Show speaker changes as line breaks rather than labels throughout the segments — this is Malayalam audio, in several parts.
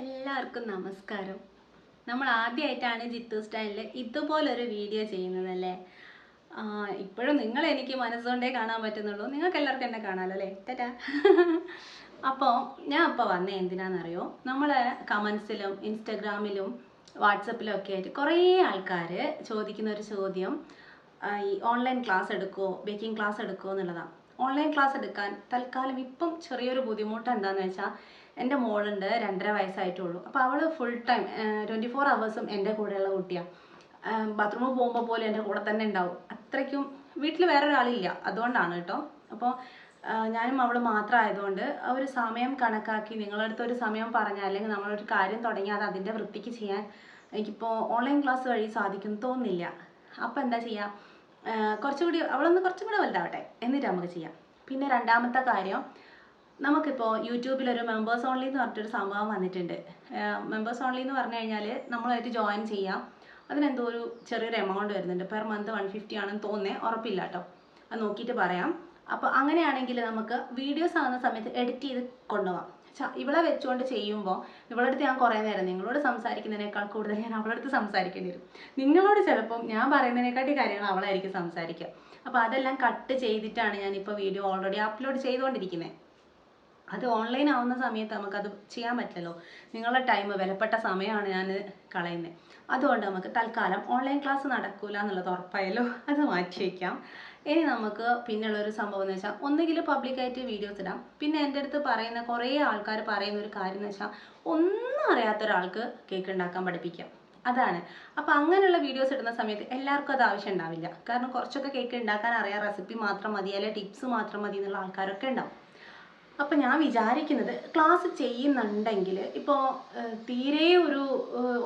എല്ലാവർക്കും നമസ്കാരം. നമ്മൾ ആദ്യമായിട്ടാണ് ജിത്തു സ്റ്റൈലിൽ ഇതുപോലൊരു വീഡിയോ ചെയ്യുന്നതല്ലേ? ഇപ്പോഴും നിങ്ങൾ എനിക്ക് മനസ്സുകൊണ്ടേ കാണാൻ പറ്റുന്നുള്ളൂ. നിങ്ങൾക്ക് എല്ലാവർക്കും എന്നെ കാണാമല്ലോ അല്ലേ? ടാറ്റാ. അപ്പോൾ ഞാൻ ഇപ്പോൾ വന്ന എന്തിനാണെന്നറിയോ നമ്മൾ കമൻസിലും ഇൻസ്റ്റഗ്രാമിലും വാട്സപ്പിലും ഒക്കെ ആയിട്ട് കുറേ ആൾക്കാർ ചോദിക്കുന്ന ഒരു ചോദ്യം ഈ ഓൺലൈൻ ക്ലാസ് എടുക്കുമോ ബേക്കിംഗ് ക്ലാസ് എടുക്കുമോ എന്നുള്ളതാണ് ഓൺലൈൻ ക്ലാസ് എടുക്കാൻ തൽക്കാലം ഇപ്പം ചെറിയൊരു ബുദ്ധിമുട്ട് എന്താണെന്ന് വെച്ചാൽ എന്റെ മോളുണ്ട് രണ്ടര വയസ്സായിട്ടുള്ളൂ. അപ്പോൾ അവൾ ഫുൾ ടൈം ട്വന്റി ഫോർ അവേഴ്സും എന്റെ കൂടെയുള്ള കുട്ടിയാണ് ബാത്റൂമിൽ പോകുമ്പോൾ പോലും എന്റെ കൂടെ തന്നെ ഉണ്ടാവും. അത്രയ്ക്കും വീട്ടിൽ വേറെ ഒരാളില്ല അതുകൊണ്ടാണ് കേട്ടോ. അപ്പോൾ ഞാനും അവൾ മാത്രം ആയതുകൊണ്ട് ആ ഒരു സമയം കണക്കാക്കി നിങ്ങളടുത്ത് ഒരു സമയം പറഞ്ഞാൽ അല്ലെങ്കിൽ നമ്മളൊരു കാര്യം തുടങ്ങി അത് അതിന്റെ വൃത്തിക്ക് ചെയ്യാൻ എനിക്കിപ്പോൾ ഓൺലൈൻ ക്ലാസ് വഴി സാധിക്കും തോന്നുന്നില്ല അപ്പോൾ എന്താ ചെയ്യുക കുറച്ചുകൂടി അവളൊന്ന് കുറച്ചും കൂടെ വലുതാവട്ടെ. എന്നിട്ട് നമുക്ക് ചെയ്യാം. പിന്നെ രണ്ടാമത്തെ കാര്യം നമുക്കിപ്പോൾ യൂട്യൂബിൽ ഒരു മെമ്പേഴ്സ് ഓൺലി എന്ന് പറഞ്ഞിട്ടൊരു സംഭവം വന്നിട്ടുണ്ട്. മെമ്പേഴ്സ് ഓൺലി എന്ന് പറഞ്ഞു കഴിഞ്ഞാൽ നമ്മളായിട്ട് ജോയിൻ ചെയ്യാം. അതിനെന്തോ ഒരു ചെറിയൊരു എമൗണ്ട് വരുന്നുണ്ട്. പെർ മന്ത് വൺ ഫിഫ്റ്റി ആണെന്ന് തോന്നുന്നേ ഉറപ്പില്ല കേട്ടോ. അത് നോക്കിയിട്ട് പറയാം. അപ്പോൾ അങ്ങനെയാണെങ്കിൽ നമുക്ക് വീഡിയോസ് ആകുന്ന സമയത്ത് എഡിറ്റ് ചെയ്ത് കൊണ്ടുപോകാം. ഇവളെ വെച്ചുകൊണ്ട് ചെയ്യുമ്പോൾ അടുത്ത് ഞാൻ കുറേ നേരം നിങ്ങളോട് സംസാരിക്കുന്നതിനേക്കാൾ കൂടുതൽ ഞാൻ അവളുടെ അടുത്ത് സംസാരിക്കേണ്ടി വരും. നിങ്ങളോട് ചിലപ്പം ഞാൻ പറയുന്നതിനെക്കാട്ടി കാര്യങ്ങൾ അവളായിരിക്കും സംസാരിക്കുക അപ്പോൾ അതെല്ലാം കട്ട് ചെയ്തിട്ടാണ് ഞാൻ ഞാനിപ്പോൾ വീഡിയോ ഓൾറെഡി അപ്ലോഡ് ചെയ്തുകൊണ്ടിരിക്കുന്നത് അത് ഓൺലൈൻ ആവുന്ന സമയത്ത് നമുക്കത് ചെയ്യാൻ പറ്റില്ലല്ലോ. നിങ്ങളുടെ ടൈം വിലപ്പെട്ട സമയമാണ് ഞാൻ കളയുന്നത് അതുകൊണ്ട് നമുക്ക് തൽക്കാലം ഓൺലൈൻ ക്ലാസ് നടക്കൂല എന്നുള്ളത് ഉറപ്പായല്ലോ. അത് മാറ്റി വയ്ക്കാം ഇനി നമുക്ക് പിന്നെയുള്ളൊരു സംഭവം എന്ന് വെച്ചാൽ ഒന്നുകിൽ പബ്ലിക്കായിട്ട് വീഡിയോസ് ഇടാം. പിന്നെ എന്റെ അടുത്ത് പറയുന്ന കുറേ ആൾക്കാർ പറയുന്ന ഒരു കാര്യം എന്ന് വെച്ചാൽ ഒന്നും അറിയാത്ത ഒരാൾക്ക് കേക്ക് ഉണ്ടാക്കാൻ പഠിപ്പിക്കാം. അതാണ്. അപ്പോൾ അങ്ങനെയുള്ള വീഡിയോസ് ഇടുന്ന സമയത്ത് എല്ലാവർക്കും അത് ആവശ്യം ഉണ്ടാവില്ല. കാരണം കുറച്ചൊക്കെ കേക്ക് ഉണ്ടാക്കാൻ അറിയാം റെസിപ്പി മാത്രം മതി അല്ലെങ്കിൽ ടിപ്സ് മാത്രം മതി എന്നുള്ള ആൾക്കാരൊക്കെ ഉണ്ടാവും. അപ്പം ഞാൻ വിചാരിക്കുന്നത് ക്ലാസ് ചെയ്യുന്നുണ്ടെങ്കിൽ ഇപ്പോൾ തീരെ ഒരു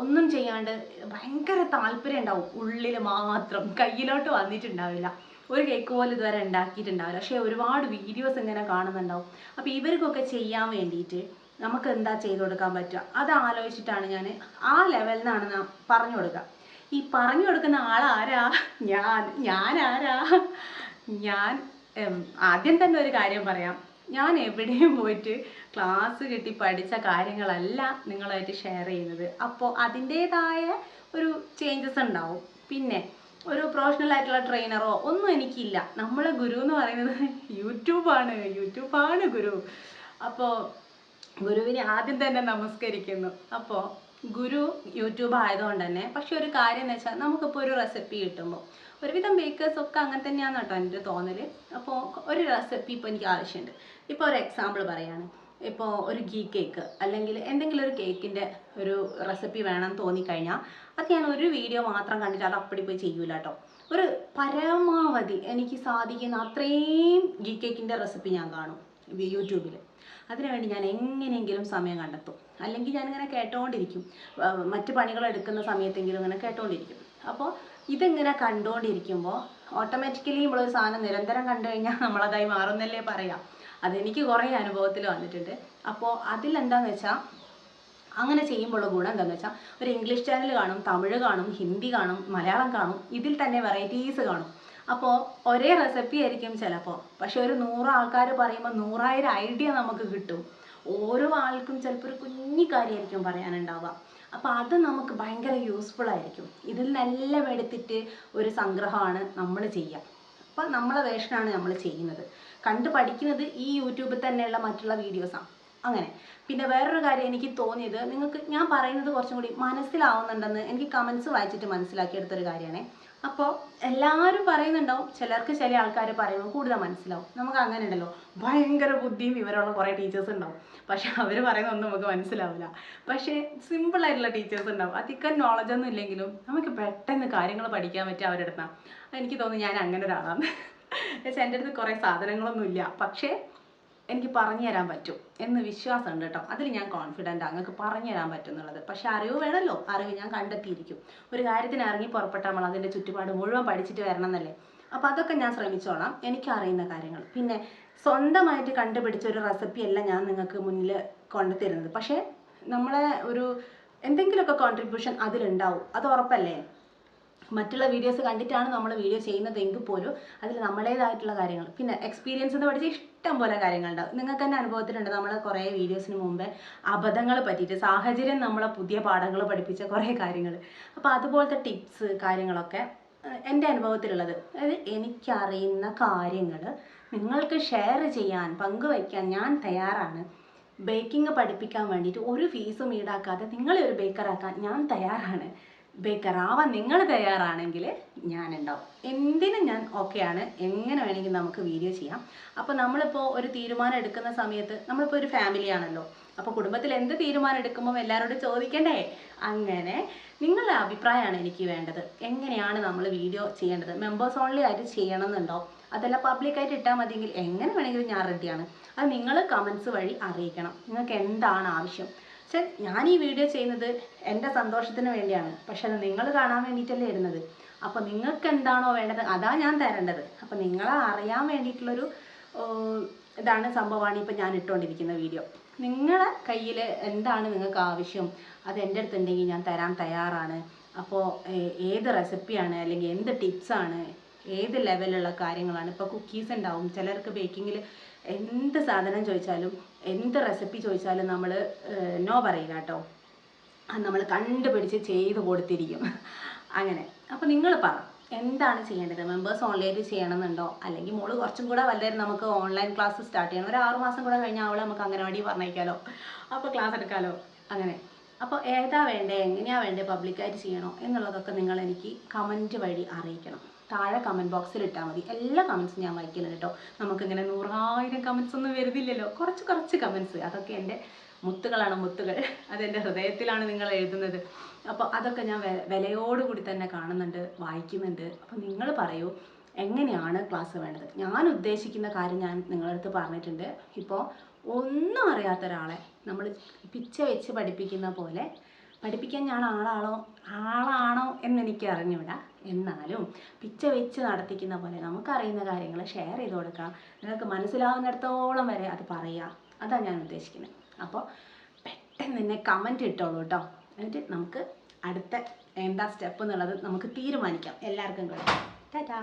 ഒന്നും ചെയ്യാണ്ട് ഭയങ്കര താല്പര്യം ഉണ്ടാവും. ഉള്ളിൽ മാത്രം കയ്യിലോട്ട് വന്നിട്ടുണ്ടാവില്ല. ഒരു കേക്ക് പോലും ഇതുവരെ ഉണ്ടാക്കിയിട്ടുണ്ടാവില്ല. പക്ഷേ ഒരുപാട് വീഡിയോസ് ഇങ്ങനെ കാണുന്നുണ്ടാവും. അപ്പോൾ ഇവർക്കൊക്കെ ചെയ്യാൻ വേണ്ടിയിട്ട് നമുക്ക് എന്താ ചെയ്തു കൊടുക്കാൻ പറ്റുക? അത് ആലോചിച്ചിട്ടാണ് ഞാൻ ആ ലെവലിൽ നിന്നാണ് ഞാൻ പറഞ്ഞു കൊടുക്കുക. ഈ പറഞ്ഞു കൊടുക്കുന്ന ആളാരാ? ഞാൻ ഞാൻ ആരാ ഞാൻ ആദ്യം തന്നെ ഒരു കാര്യം പറയാം. ഞാൻ എവിടെയും പോയിട്ട് ക്ലാസ് കിട്ടി പഠിച്ച കാര്യങ്ങളല്ല നിങ്ങളായിട്ട് ഷെയർ ചെയ്യുന്നത്. അപ്പോൾ അതിന്റേതായ ഒരു ചേഞ്ചസ് ഉണ്ടാവും. പിന്നെ ഒരു പ്രൊഫഷണൽ ആയിട്ടുള്ള ട്രെയിനറോ ഒന്നും എനിക്കില്ല. നമ്മളെ ഗുരു എന്ന് പറയുന്നത് യൂട്യൂബാണ് യൂട്യൂബാണ് ഗുരു. അപ്പോൾ ഗുരുവിനെ ആദ്യം തന്നെ നമസ്കരിക്കുന്നു. അപ്പോൾ ഗുരു യൂട്യൂബ് ആയതുകൊണ്ട് തന്നെ. പക്ഷെ ഒരു കാര്യം എന്ന് വെച്ചാൽ നമുക്കിപ്പോൾ ഒരു റെസിപ്പി കിട്ടുമ്പോൾ ഒരുവിധം ബേക്കേഴ്സ് ഒക്കെ അങ്ങനെ തന്നെയാണ് കേട്ടോ എന്റെ തോന്നൽ അപ്പോൾ ഒരു റെസിപ്പി ഇപ്പോൾ എനിക്ക് ആവശ്യമുണ്ട് ഇപ്പോൾ ഒരു എക്സാമ്പിൾ പറയാണ്. ഇപ്പോൾ ഒരു ഗീ കേക്ക് അല്ലെങ്കിൽ എന്തെങ്കിലും ഒരു കേക്കിന്റെ ഒരു റെസിപ്പി വേണം തോന്നിക്കഴിഞ്ഞാൽ അത് ഞാൻ ഒരു വീഡിയോ മാത്രം കണ്ടിട്ട് അത് അപ്പടി പോയി ചെയ്യൂല കേട്ടോ. ഒരു പരമാവധി എനിക്ക് സാധിക്കുന്ന അത്രയും ഗീ കേക്കിന്റെ റെസിപ്പി ഞാൻ കാണും യൂട്യൂബിൽ അതിനുവേണ്ടി ഞാൻ എങ്ങനെയെങ്കിലും സമയം കണ്ടെത്തും. അല്ലെങ്കിൽ ഞാനിങ്ങനെ കേട്ടോണ്ടിരിക്കും. മറ്റ് പണികൾ എടുക്കുന്ന സമയത്തെങ്കിലും ഇങ്ങനെ കേട്ടോണ്ടിരിക്കും. അപ്പോൾ ഇതിങ്ങനെ കണ്ടുകൊണ്ടിരിക്കുമ്പോൾ ഓട്ടോമാറ്റിക്കലി നമ്മളൊരു സാധനം നിരന്തരം കണ്ടു കഴിഞ്ഞാൽ നമ്മളതായി മാറുന്നല്ലേ പറയാം. അതെനിക്ക് കുറേ അനുഭവത്തിൽ വന്നിട്ടുണ്ട്. അപ്പോൾ അതിലെന്താണെന്ന് വെച്ചാൽ അങ്ങനെ ചെയ്യുമ്പോഴുള്ള ഗുണം എന്താണെന്ന് വെച്ചാൽ ഒരു ഇംഗ്ലീഷ് ചാനൽ കാണും തമിഴ് കാണും ഹിന്ദി കാണും മലയാളം കാണും ഇതിൽ തന്നെ വെറൈറ്റീസ് കാണും. അപ്പോൾ ഒരേ റെസിപ്പി ആയിരിക്കും ചിലപ്പോൾ പക്ഷെ ഒരു നൂറ് ആൾക്കാർ പറയുമ്പോൾ നൂറായിരം ഐഡിയ നമുക്ക് കിട്ടും. ഓരോ ആൾക്കും ചിലപ്പോൾ ഒരു കുഞ്ഞി കാര്യമായിരിക്കും പറയാനുണ്ടാവുക. അപ്പോൾ അത് നമുക്ക് ഭയങ്കര യൂസ്ഫുൾ ആയിരിക്കും. ഇതിൽ നിന്നെല്ലാം എടുത്തിട്ട് ഒരു സംഗ്രഹമാണ് നമ്മൾ ചെയ്യുക. അപ്പം നമ്മളെ വേഷനാണ് നമ്മൾ ചെയ്യുന്നത്. കണ്ട് പഠിക്കുന്നത് ഈ യൂട്യൂബിൽ തന്നെയുള്ള മറ്റുള്ള വീഡിയോസാണ് അങ്ങനെ. പിന്നെ വേറൊരു കാര്യം എനിക്ക് തോന്നിയത് നിങ്ങൾക്ക് ഞാൻ പറയുന്നത് കുറച്ചും കൂടി മനസ്സിലാവുന്നുണ്ടെന്ന് എനിക്ക് കമൻസ് വായിച്ചിട്ട് മനസ്സിലാക്കിയെടുത്തൊരു കാര്യമാണ്. അപ്പോൾ എല്ലാവരും പറയുന്നുണ്ടാവും ചിലർക്ക് ചില ആൾക്കാർ പറയുമ്പോൾ കൂടുതൽ മനസ്സിലാവും. നമുക്ക് അങ്ങനെ ഉണ്ടല്ലോ ഭയങ്കര ബുദ്ധിയും വിവരമുള്ള കുറേ ടീച്ചേഴ്സ് ഉണ്ടാവും. പക്ഷെ അവർ പറയുന്നൊന്നും നമുക്ക് മനസ്സിലാവില്ല. പക്ഷേ സിമ്പിൾ ആയിട്ടുള്ള ടീച്ചേഴ്സ് ഉണ്ടാവും. അധികം നോളജ് ഒന്നും ഇല്ലെങ്കിലും നമുക്ക് പെട്ടെന്ന് കാര്യങ്ങൾ പഠിക്കാൻ പറ്റുക അവരുടെ അടുത്താണ് എനിക്ക് തോന്നുന്നു ഞാൻ അങ്ങനെ ഒരാളാണ്. പക്ഷെ എന്റെ അടുത്ത് കുറേ സാധനങ്ങളൊന്നും ഇല്ല. പക്ഷേ എനിക്ക് പറഞ്ഞു തരാൻ പറ്റും എന്ന് വിശ്വാസമുണ്ട് കേട്ടോ. അതിൽ ഞാൻ കോൺഫിഡന്റ് അങ്ങക്ക് പറഞ്ഞു തരാൻ പറ്റും എന്നുള്ളത്. പക്ഷെ അറിവ് വേണമല്ലോ? അറിവ് ഞാൻ കണ്ടെത്തിയിരിക്കും. ഒരു കാര്യത്തിന് ഇറങ്ങി പുറപ്പെട്ടാൽ നമ്മൾ അതിന്റെ ചുറ്റുപാട് മുഴുവൻ പഠിച്ചിട്ട് വരണം എന്നല്ലേ? അപ്പോൾ അതൊക്കെ ഞാൻ ശ്രമിച്ചോളാം. എനിക്ക് അറിയുന്ന കാര്യങ്ങൾ. പിന്നെ സ്വന്തമായിട്ട് കണ്ടുപിടിച്ച ഒരു റെസിപ്പി അല്ല ഞാൻ നിങ്ങൾക്ക് മുന്നിൽ കൊണ്ടുതരുന്നത്. പക്ഷേ നമ്മളെ ഒരു എന്തെങ്കിലുമൊക്കെ കോൺട്രിബ്യൂഷൻ അതിലുണ്ടാവും. അത് ഉറപ്പല്ലേ? മറ്റുള്ള വീഡിയോസ് കണ്ടിട്ടാണ് നമ്മൾ വീഡിയോ ചെയ്യുന്നത് ചെയ്യുന്നതെങ്കിൽ പോലും അതിൽ നമ്മുടേതായിട്ടുള്ള കാര്യങ്ങൾ. പിന്നെ എക്സ്പീരിയൻസ് എന്ന് പഠിച്ച ഇഷ്ടം പോലെ കാര്യങ്ങളുണ്ടാവും. നിങ്ങൾക്ക് തന്നെ അനുഭവത്തിലുണ്ട് നമ്മൾ കുറേ വീഡിയോസിന് മുമ്പേ അബദ്ധങ്ങൾ പറ്റിയിട്ട് സാഹചര്യം നമ്മളെ പുതിയ പാഠങ്ങൾ പഠിപ്പിച്ച കുറേ കാര്യങ്ങൾ അപ്പോൾ അതുപോലത്തെ ടിപ്സ് കാര്യങ്ങളൊക്കെ എന്റെ അനുഭവത്തിലുള്ളത്. അതായത് എനിക്കറിയുന്ന കാര്യങ്ങൾ നിങ്ങൾക്ക് ഷെയർ ചെയ്യാൻ പങ്കുവയ്ക്കാൻ ഞാൻ തയ്യാറാണ്. ബേക്കിംഗ് പഠിപ്പിക്കാൻ വേണ്ടിയിട്ട് ഒരു ഫീസും ഈടാക്കാതെ നിങ്ങളെ ഒരു ബേക്കറാക്കാൻ ഞാൻ തയ്യാറാണ്. ബേക്കറാവാൻ നിങ്ങൾ തയ്യാറാണെങ്കിൽ ഞാനുണ്ടാവും. എന്തിനും ഞാൻ ഓക്കെയാണ് എങ്ങനെ വേണമെങ്കിൽ നമുക്ക് വീഡിയോ ചെയ്യാം. അപ്പോൾ നമ്മളിപ്പോൾ ഒരു തീരുമാനം എടുക്കുന്ന സമയത്ത് നമ്മളിപ്പോൾ ഒരു ഫാമിലി ആണല്ലോ. അപ്പോൾ കുടുംബത്തിൽ എന്ത് തീരുമാനം എടുക്കുമ്പോൾ എല്ലാവരോടും ചോദിക്കണ്ടേ? അങ്ങനെ നിങ്ങളുടെ അഭിപ്രായമാണ് എനിക്ക് വേണ്ടത്. എങ്ങനെയാണ് നമ്മൾ വീഡിയോ ചെയ്യേണ്ടത്? മെമ്പേഴ്സ് ഓൺലി ആയിട്ട് ചെയ്യണമെന്നുണ്ടോ? അതല്ല പബ്ലിക്കായിട്ട് ഇട്ടാൽ മതിയെങ്കിൽ എങ്ങനെ വേണമെങ്കിലും ഞാൻ റെഡിയാണ് അത് നിങ്ങൾ കമൻസ് വഴി അറിയിക്കണം. നിങ്ങൾക്ക് എന്താണ് ആവശ്യം? പക്ഷെ ഞാൻ ഈ വീഡിയോ ചെയ്യുന്നത് എന്റെ സന്തോഷത്തിന് വേണ്ടിയാണ്. പക്ഷെ അത് നിങ്ങൾ കാണാൻ വേണ്ടിയിട്ടല്ലേ ഇരുന്നത് അപ്പോൾ നിങ്ങൾക്ക് എന്താണോ വേണ്ടത് അതാ ഞാൻ തരേണ്ടത്. അപ്പോൾ നിങ്ങളെ അറിയാൻ വേണ്ടിയിട്ടുള്ളൊരു ഇതാണ് സംഭവമാണ് ഇപ്പം ഞാൻ ഇട്ടുകൊണ്ടിരിക്കുന്ന വീഡിയോ. നിങ്ങളെ കയ്യിൽ എന്താണ് നിങ്ങൾക്ക് ആവശ്യം? അത് എന്റെ അടുത്തുണ്ടെങ്കിൽ ഞാൻ തരാൻ തയ്യാറാണ്. അപ്പോൾ ഏത് റെസിപ്പിയാണ് അല്ലെങ്കിൽ എന്ത് ടിപ്സാണ് ഏത് ലെവലുള്ള കാര്യങ്ങളാണ്? ഇപ്പോൾ കുക്കീസ് ഉണ്ടാവും. ചിലർക്ക് ബേക്കിങ്ങിൽ എന്ത് സാധനം ചോദിച്ചാലും എന്ത് റെസിപ്പി ചോദിച്ചാലും നമ്മൾ നോ പറയില്ല കേട്ടോ. അത് നമ്മൾ കണ്ടുപിടിച്ച് ചെയ്ത് കൊടുത്തിരിക്കും. അങ്ങനെ. അപ്പോൾ നിങ്ങൾ പറ എന്താണ് ചെയ്യേണ്ടത്? മെമ്പേഴ്സ് ഓൺലൈനിൽ ചെയ്യണമെന്നുണ്ടോ? അല്ലെങ്കിൽ മോൾ കുറച്ചും കൂടെ വല്ലതും നമുക്ക് ഓൺലൈൻ ക്ലാസ് സ്റ്റാർട്ട് ചെയ്യണം. ഒരു ആറ് മാസം കൂടെ കഴിഞ്ഞാൽ അവളെ നമുക്ക് അംഗനവാടി പറഞ്ഞേക്കാലോ അപ്പോൾ ക്ലാസ് എടുക്കാലോ. അങ്ങനെ. അപ്പോൾ ഏതാ വേണ്ടേ? എങ്ങനെയാ വേണ്ടേ? പബ്ലിക്കായിട്ട് ചെയ്യണോ? എന്നുള്ളതൊക്കെ നിങ്ങൾ എനിക്ക് കമന്റ് വഴി അറിയിക്കണം. താഴെ കമന്റ് ബോക്സിൽ ഇട്ടാൽ മതി. എല്ലാ കമൻസും ഞാൻ വായിക്കലുണ്ട് കേട്ടോ. നമുക്കിങ്ങനെ നൂറായിരം കമൻസ് ഒന്നും വരുന്നില്ലല്ലോ കുറച്ച് കുറച്ച് കമൻസ് അതൊക്കെ എന്റെ മുത്തുകളാണ് മുത്തുകൾ. അതെന്റെ ഹൃദയത്തിലാണ് നിങ്ങൾ എഴുതുന്നത്. അപ്പോൾ അതൊക്കെ ഞാൻ വിലയോടുകൂടി തന്നെ കാണുന്നുണ്ട് വായിക്കുന്നുണ്ട്. അപ്പോൾ നിങ്ങൾ പറയൂ എങ്ങനെയാണ് ക്ലാസ് വേണ്ടത്? ഞാൻ ഉദ്ദേശിക്കുന്ന കാര്യം ഞാൻ നിങ്ങളുടെ അടുത്ത് പറഞ്ഞിട്ടുണ്ട്. ഇപ്പോൾ ഒന്നും അറിയാത്ത ഒരാളെ നമ്മൾ പിച്ച വെച്ച് പഠിപ്പിക്കുന്ന പോലെ പഠിപ്പിക്കാൻ ഞാൻ ആളാണോ ആളാണോ എന്നെനിക്ക് അറിഞ്ഞൂടാ എന്നാലും പിച്ച വെച്ച് നടത്തിക്കുന്ന പോലെ നമുക്കറിയുന്ന കാര്യങ്ങൾ ഷെയർ ചെയ്ത് കൊടുക്കാം നിങ്ങൾക്ക് മനസ്സിലാവുന്നിടത്തോളം വരെ അത് പറയുക. അതാണ് ഞാൻ ഉദ്ദേശിക്കുന്നത് അപ്പോൾ പെട്ടെന്ന് തന്നെ കമന്റ് ഇട്ടോളൂ കേട്ടോ എന്നിട്ട് നമുക്ക് അടുത്ത എന്താ സ്റ്റെപ്പ് എന്നുള്ളത് നമുക്ക് തീരുമാനിക്കാം. എല്ലാവർക്കും കൂടെ ടാറ്റാ.